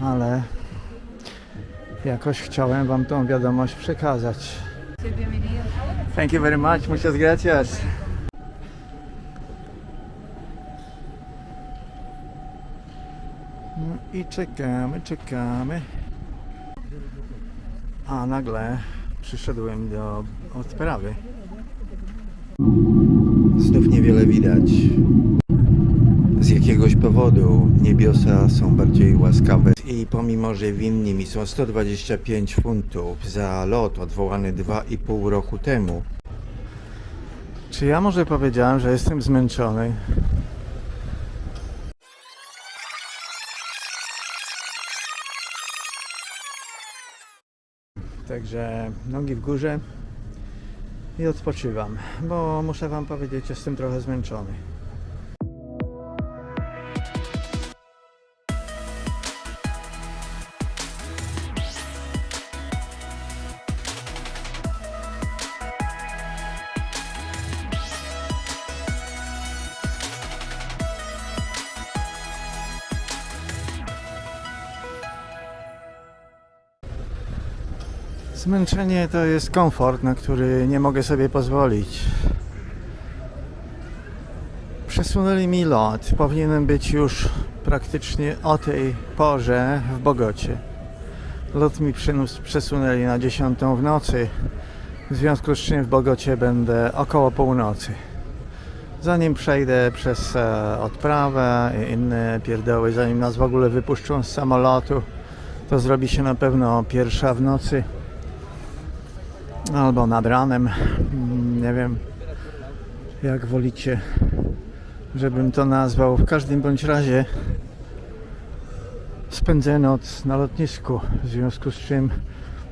ale jakoś chciałem Wam tą wiadomość przekazać. Thank you very much, muchas gracias. No i czekamy, czekamy. A nagle przyszedłem do odprawy. Znów niewiele widać. Z jakiegoś powodu niebiosa są bardziej łaskawe i pomimo, że winni mi są 125 funtów za lot odwołany 2,5 roku temu, Czy ja może powiedziałem, że jestem zmęczony? Także nogi w górze i odpoczywam, bo muszę Wam powiedzieć, jestem trochę zmęczony. Zmęczenie to jest komfort, na który nie mogę sobie pozwolić. Przesunęli mi lot. Powinienem być już praktycznie o tej porze w Bogocie. Lot mi przesunęli na 10 w nocy. W związku z czym w Bogocie będę około północy. Zanim przejdę przez e, odprawę i inne pierdoły, zanim nas w ogóle wypuszczą z samolotu, to zrobi się na pewno pierwsza w nocy albo nad ranem. Mm, Nie wiem, jak wolicie, żebym to nazwał. W każdym bądź razie spędzę noc na lotnisku, w związku z czym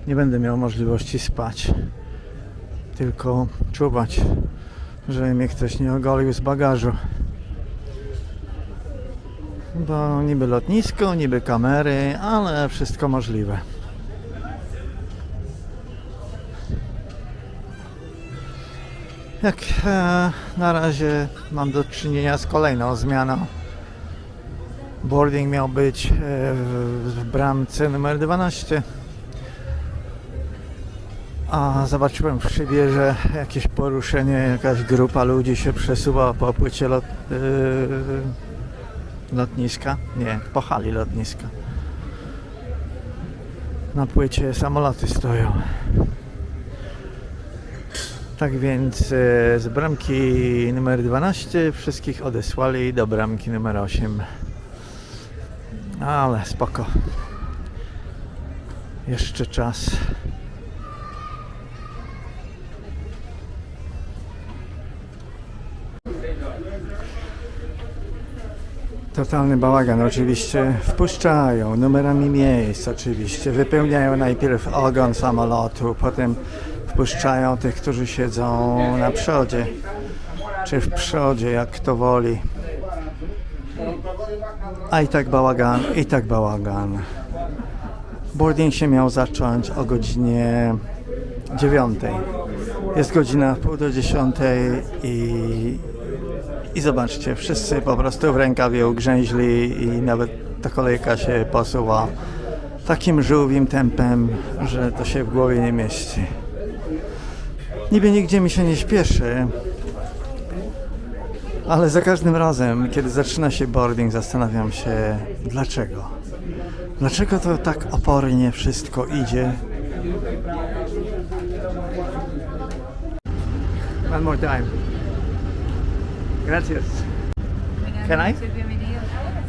nie będę miał możliwości spać, tylko czuwać, żeby mnie ktoś nie ogolił z bagażu. Bo niby lotnisko, niby kamery, ale wszystko możliwe. Jak e, na razie mam do czynienia z kolejną zmianą. Boarding miał być e, w, bramce numer 12. A zobaczyłem w szybie, że jakieś poruszenie, jakaś grupa ludzi się przesuwa po płycie lot, e, lotniska. Nie, po hali lotniska. Na płycie samoloty stoją. Tak więc e, z bramki numer 12 wszystkich odesłali do bramki numer 8. Ale spoko. Jeszcze czas. Totalny bałagan oczywiście. Wpuszczają numerami miejsc oczywiście. Wypełniają najpierw ogon samolotu, potem wpuszczają tych, którzy siedzą na przodzie, czy w przodzie, jak kto woli. A i tak bałagan, i tak bałagan. Boarding się miał zacząć o godzinie 9. Jest godzina pół do 10 i, i zobaczcie, wszyscy po prostu w rękawie ugrzęźli i nawet ta kolejka się posuwa takim żółwim tempem, że to się w głowie nie mieści. Niby nigdzie mi się nie śpieszy, ale za każdym razem, kiedy zaczyna się boarding, zastanawiam się dlaczego. Dlaczego to tak opornie wszystko idzie? One more time. Gracias. Can I?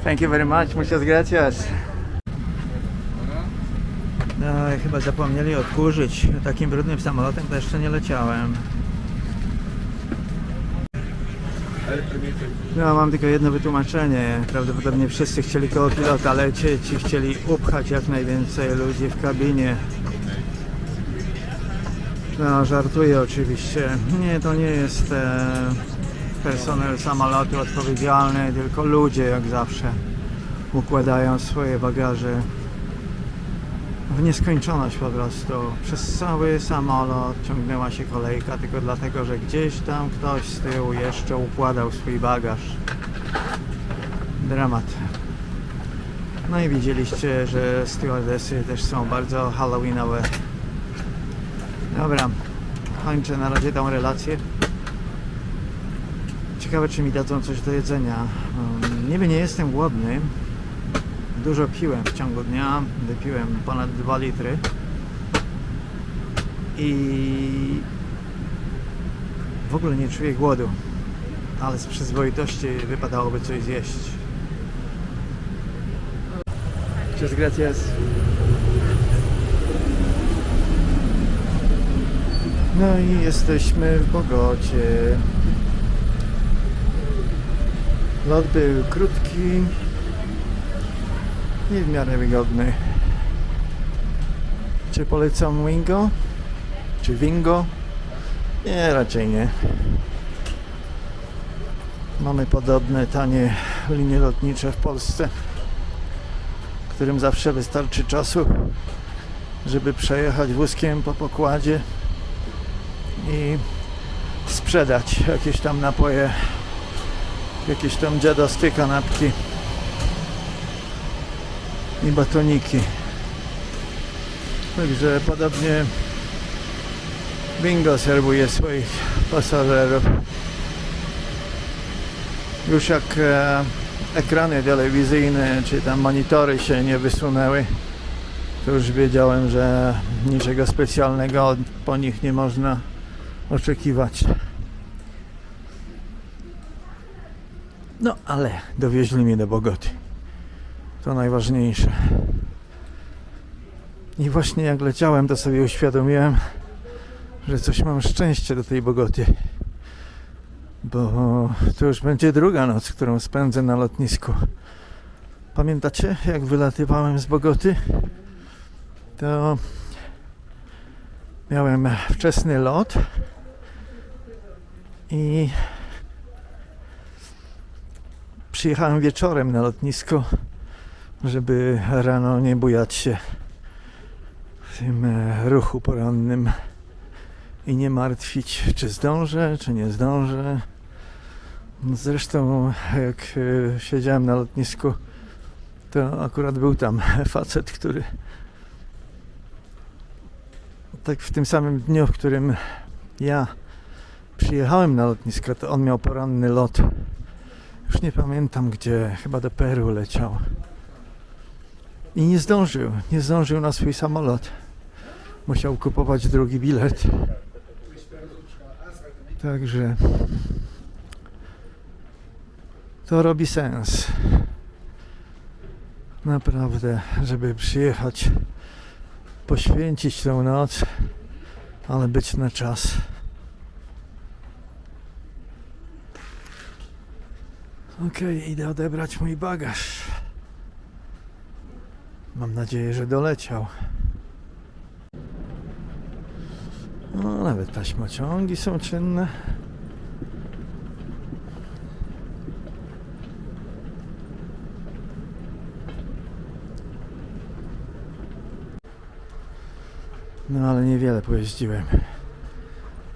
Thank you very much. Muchas gracias. Chyba zapomnieli odkurzyć. Takim brudnym samolotem to jeszcze nie leciałem. No, mam tylko jedno wytłumaczenie. Prawdopodobnie wszyscy chcieli koło pilota lecieć i chcieli upchać jak najwięcej ludzi w kabinie. No, żartuję oczywiście. Nie, to nie jest e, personel samolotu odpowiedzialny, tylko ludzie jak zawsze układają swoje bagaże w nieskończoność po prostu. Przez cały samolot ciągnęła się kolejka tylko dlatego, że gdzieś tam ktoś z tyłu jeszcze układał swój bagaż. Dramat. No i widzieliście, że stewardesy też są bardzo halloweenowe. Dobra, kończę na razie tą relację. Ciekawe, czy mi dadzą coś do jedzenia. Um, niby nie jestem głodny. Dużo piłem w ciągu dnia. Wypiłem ponad 2 litry. I w ogóle nie czuję głodu. Ale z przyzwoitości wypadałoby coś zjeść. Muchas gracias. No i jesteśmy w Bogocie. Lot był krótki i w miarę wygodny. Czy polecam Wingo? Czy Wingo? Nie, raczej nie. Mamy podobne tanie linie lotnicze w Polsce, którym zawsze wystarczy czasu, żeby przejechać wózkiem po pokładzie i sprzedać jakieś tam napoje, jakieś tam dziadowskie kanapki i batoniki. Także podobnie Bingo serwuje swoich pasażerów. Już jak e, ekrany telewizyjne czy tam monitory się nie wysunęły, to już wiedziałem, że niczego specjalnego po nich nie można oczekiwać. No ale dowieźli mnie do Bogoty. To najważniejsze. I właśnie jak leciałem, to sobie uświadomiłem, że coś mam szczęście do tej Bogoty. Bo to już będzie druga noc, którą spędzę na lotnisku. Pamiętacie, jak wylatywałem z Bogoty? To miałem wczesny lot i przyjechałem wieczorem na lotnisko, żeby rano nie bujać się w tym e, ruchu porannym i nie martwić, czy zdążę, czy nie zdążę. Zresztą, jak e, siedziałem na lotnisku, to akurat był tam facet, który tak w tym samym dniu, w którym ja przyjechałem na lotnisko, to on miał poranny lot. Już nie pamiętam gdzie, chyba do Peru leciał. I nie zdążył, nie zdążył na swój samolot. Musiał kupować drugi bilet. Także to robi sens. Naprawdę, żeby przyjechać, poświęcić tę noc, ale być na czas. Okej, idę odebrać mój bagaż. Mam nadzieję, że doleciał. No, nawet taśmociągi są czynne. No ale niewiele pojeździłem.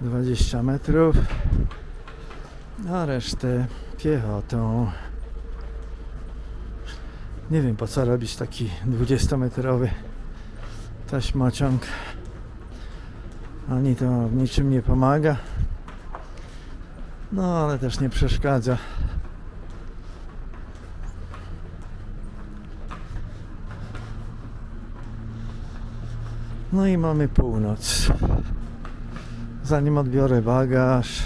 20 metrów. A resztę piechotą. Nie wiem po co robić taki 20-metrowy taśmociąg. Ani to w niczym nie pomaga. No ale też nie przeszkadza. No i mamy północ. Zanim odbiorę bagaż,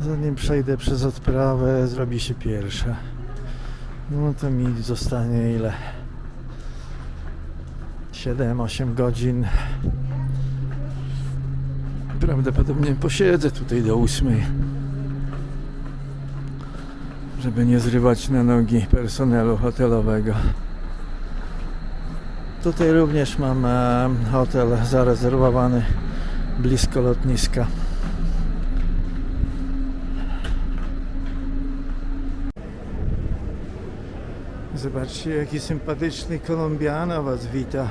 zanim przejdę przez odprawę, zrobi się pierwsza. No to mi zostanie ile? 7-8 godzin. Prawdopodobnie posiedzę tutaj do 8. Żeby nie zrywać na nogi personelu hotelowego. Tutaj również mam e, hotel zarezerwowany blisko lotniska. Zobaczcie, jaki sympatyczny Kolumbiano Was wita.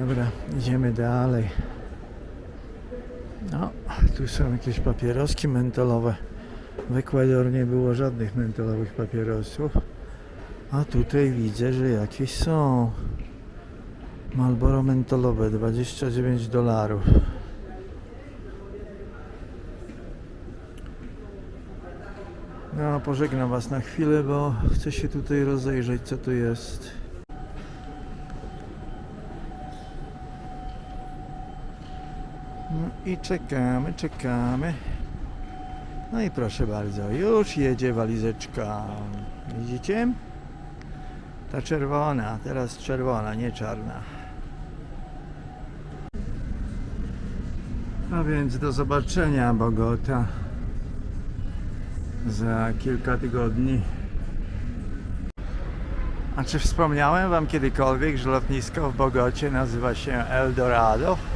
Dobra, idziemy dalej. No, tu są jakieś papieroski mentolowe. W Ekwador nie było żadnych mentolowych papierosów. A tutaj widzę, że jakieś są. Marlboro mentolowe 29 dolarów. No, pożegnam Was na chwilę, bo chcę się tutaj rozejrzeć, co tu jest. No i czekamy, czekamy. No i proszę bardzo, już jedzie walizeczka. Widzicie? Ta czerwona, teraz czerwona, nie czarna. A więc do zobaczenia, Bogota. Za kilka tygodni. A czy wspomniałem Wam kiedykolwiek, że lotnisko w Bogocie nazywa się Eldorado? No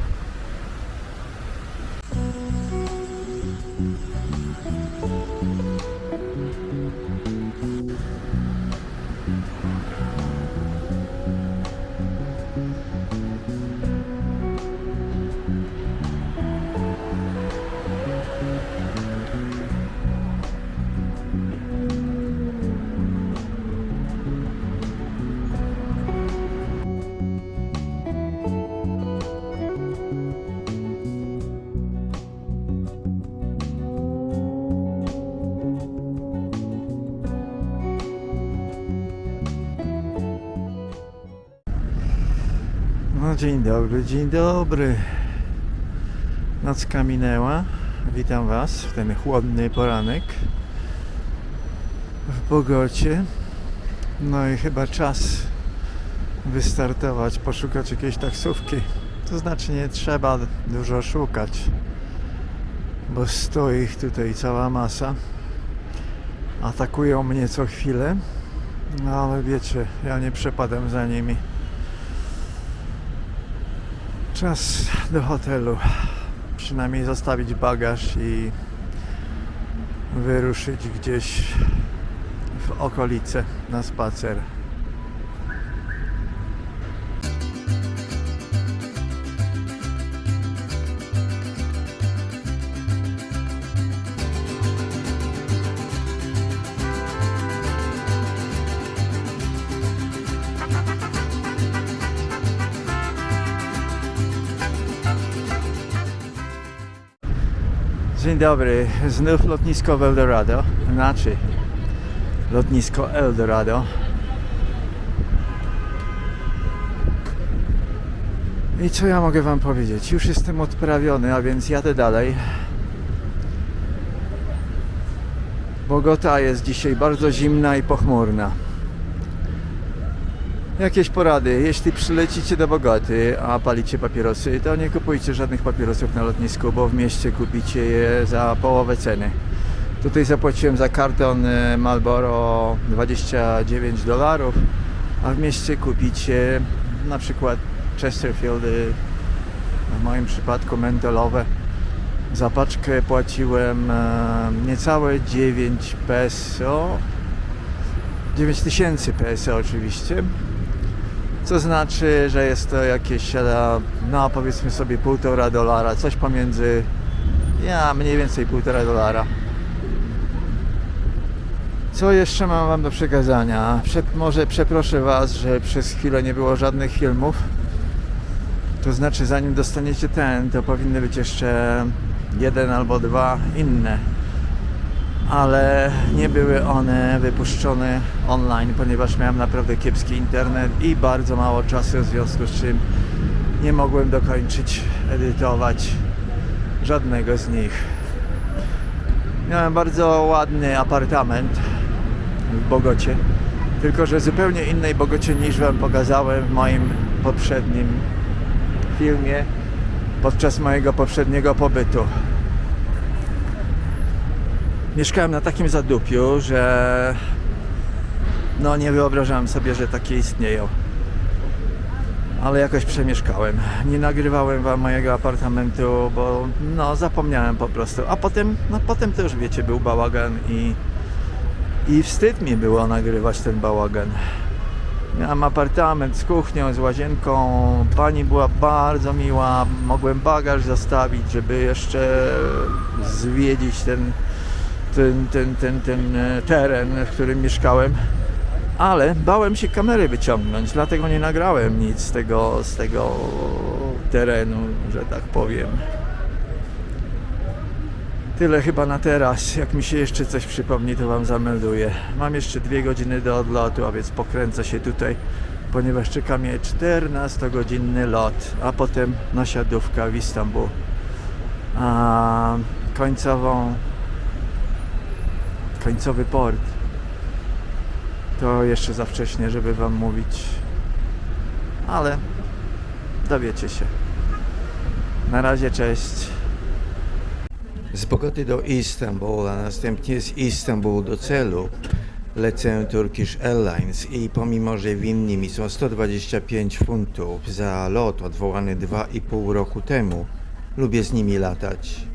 dzień dobry, dzień dobry. Nocka minęła. Witam Was w ten chłodny poranek w Bogocie. No i chyba czas wystartować, poszukać jakiejś taksówki. To znaczy nie trzeba dużo szukać, bo stoi ich tutaj cała masa. Atakują mnie co chwilę, no ale wiecie, ja nie przepadam za nimi. Czas do hotelu. Przynajmniej zostawić bagaż i wyruszyć gdzieś w okolice na spacer. Dzień dobry, znów lotnisko w Eldorado, znaczy lotnisko Eldorado. I co ja mogę Wam powiedzieć? Już jestem odprawiony, a więc jadę dalej. Bogota jest dzisiaj bardzo zimna i pochmurna. Jakieś porady? Jeśli przylecicie do Bogoty, a palicie papierosy, to nie kupujcie żadnych papierosów na lotnisku, bo w mieście kupicie je za połowę ceny. Tutaj zapłaciłem za karton e, Marlboro 29 dolarów, a w mieście kupicie na przykład Chesterfield, w moim przypadku mentolowe. Za paczkę płaciłem e, niecałe 9 peso. 9000 peso oczywiście. Co znaczy, że jest to jakieś, e, no powiedzmy sobie półtora dolara, coś pomiędzy, ja mniej więcej półtora dolara. Co jeszcze mam Wam do przekazania? Prze może przeproszę Was, że przez chwilę nie było żadnych filmów. To znaczy, zanim dostaniecie ten, to powinny być jeszcze jeden albo dwa inne. Ale nie były one wypuszczone online, ponieważ miałem naprawdę kiepski internet i bardzo mało czasu, w związku z czym nie mogłem dokończyć edytować żadnego z nich. Miałem bardzo ładny apartament w Bogocie, tylko że zupełnie innej Bogocie niż Wam pokazałem w moim poprzednim filmie podczas mojego poprzedniego pobytu. Mieszkałem na takim zadupiu, że no nie wyobrażałem sobie, że takie istnieją. Ale jakoś przemieszkałem. Nie nagrywałem wam mojego apartamentu, bo no zapomniałem po prostu. A potem, no potem już wiecie, był bałagan i i wstyd mi było nagrywać ten bałagan. Miałem apartament z kuchnią, z łazienką. Pani była bardzo miła. Mogłem bagaż zostawić, żeby jeszcze zwiedzić ten ten, ten, ten, ten e, teren, w którym mieszkałem, ale bałem się kamery wyciągnąć, dlatego nie nagrałem nic z tego, z tego terenu, że tak powiem. Tyle chyba na teraz. Jak mi się jeszcze coś przypomni, to Wam zamelduję. Mam jeszcze dwie godziny do odlotu, a więc pokręcę się tutaj, ponieważ czeka mnie 14-godzinny lot, a potem nasiadówka w Istanbul. A końcową, końcowy port. To jeszcze za wcześnie, żeby Wam mówić, ale dowiecie się. Na razie, cześć. Z Bogoty do Istanbul, a następnie z Istanbul do celu lecę Turkish Airlines i pomimo, że winni mi są 125 funtów za lot odwołany 2,5 roku temu, lubię z nimi latać.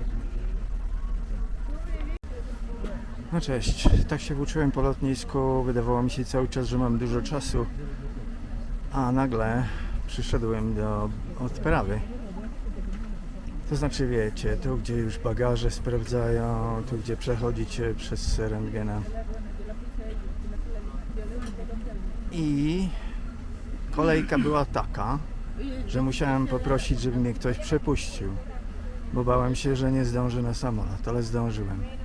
No cześć, tak się włóczyłem po lotnisku, wydawało mi się cały czas, że mam dużo czasu, a nagle przyszedłem do odprawy. To znaczy wiecie, tu gdzie już bagaże sprawdzają, tu gdzie przechodzicie przez rentgena. I kolejka była taka, że musiałem poprosić, żeby mnie ktoś przepuścił, bo bałem się, że nie zdążę na samolot, ale zdążyłem.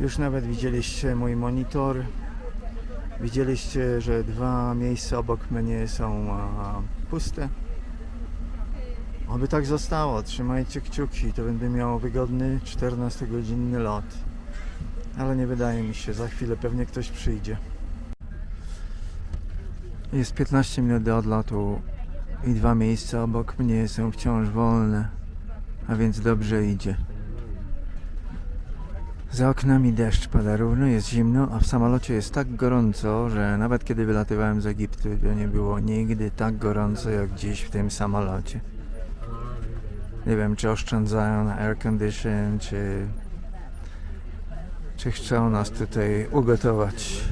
Już nawet widzieliście mój monitor. Widzieliście, że dwa miejsca obok mnie są puste. Oby tak zostało. Trzymajcie kciuki. To będę miał wygodny 14-godzinny lot. Ale nie wydaje mi się. Za chwilę pewnie ktoś przyjdzie. Jest 15 minut do odlotu i dwa miejsca obok mnie są wciąż wolne. A więc dobrze idzie. Za oknami deszcz pada równo, jest zimno, a w samolocie jest tak gorąco, że nawet kiedy wylatywałem z Egiptu, to nie było nigdy tak gorąco jak dziś w tym samolocie. Nie wiem, czy oszczędzają na air condition, czy, czy chcą nas tutaj ugotować.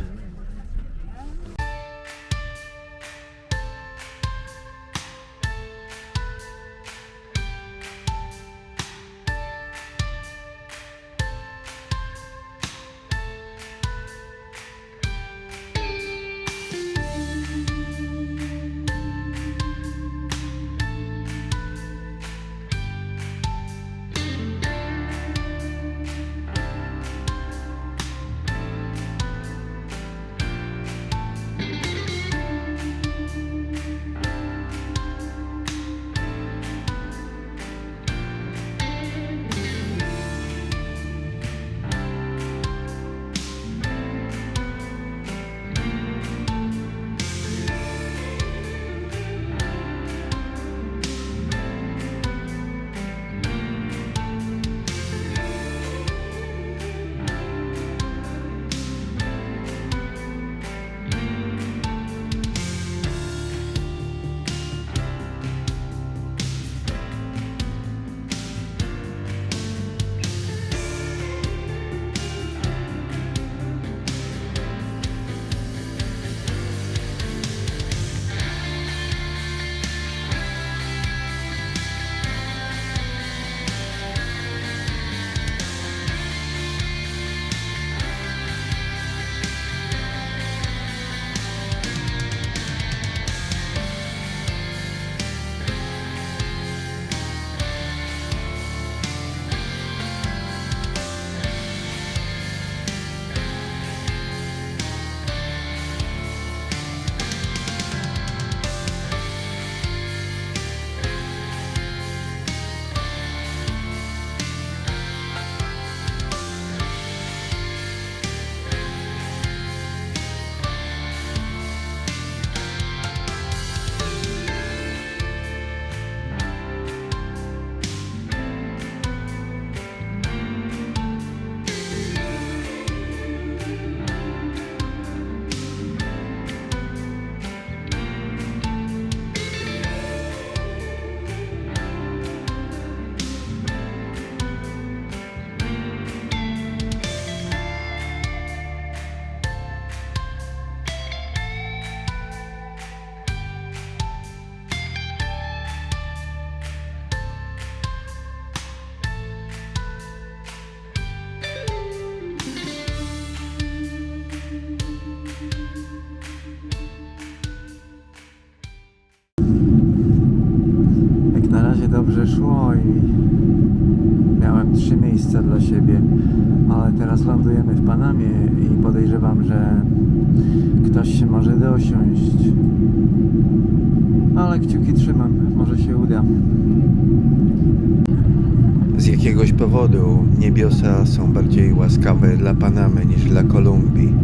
Jakiegoś powodu niebiosa są bardziej łaskawe dla Panamy niż dla Kolumbii.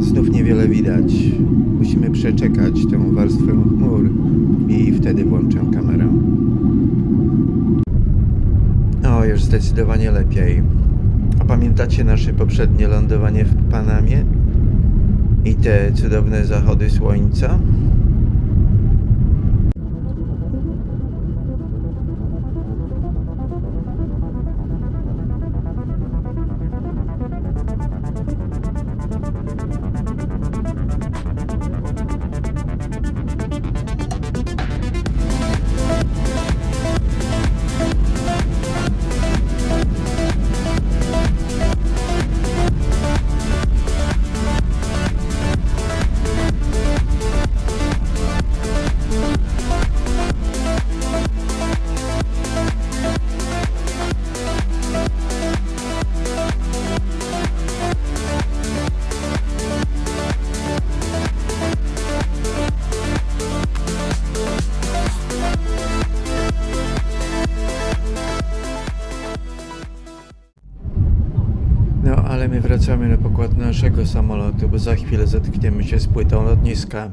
Znów niewiele widać. Musimy przeczekać tę warstwę chmur i wtedy włączę kamerę. O, już zdecydowanie lepiej. A pamiętacie nasze poprzednie lądowanie w Panamie? I te cudowne zachody słońca? Naszego samolotu, bo za chwilę zetkniemy się z płytą lotniska.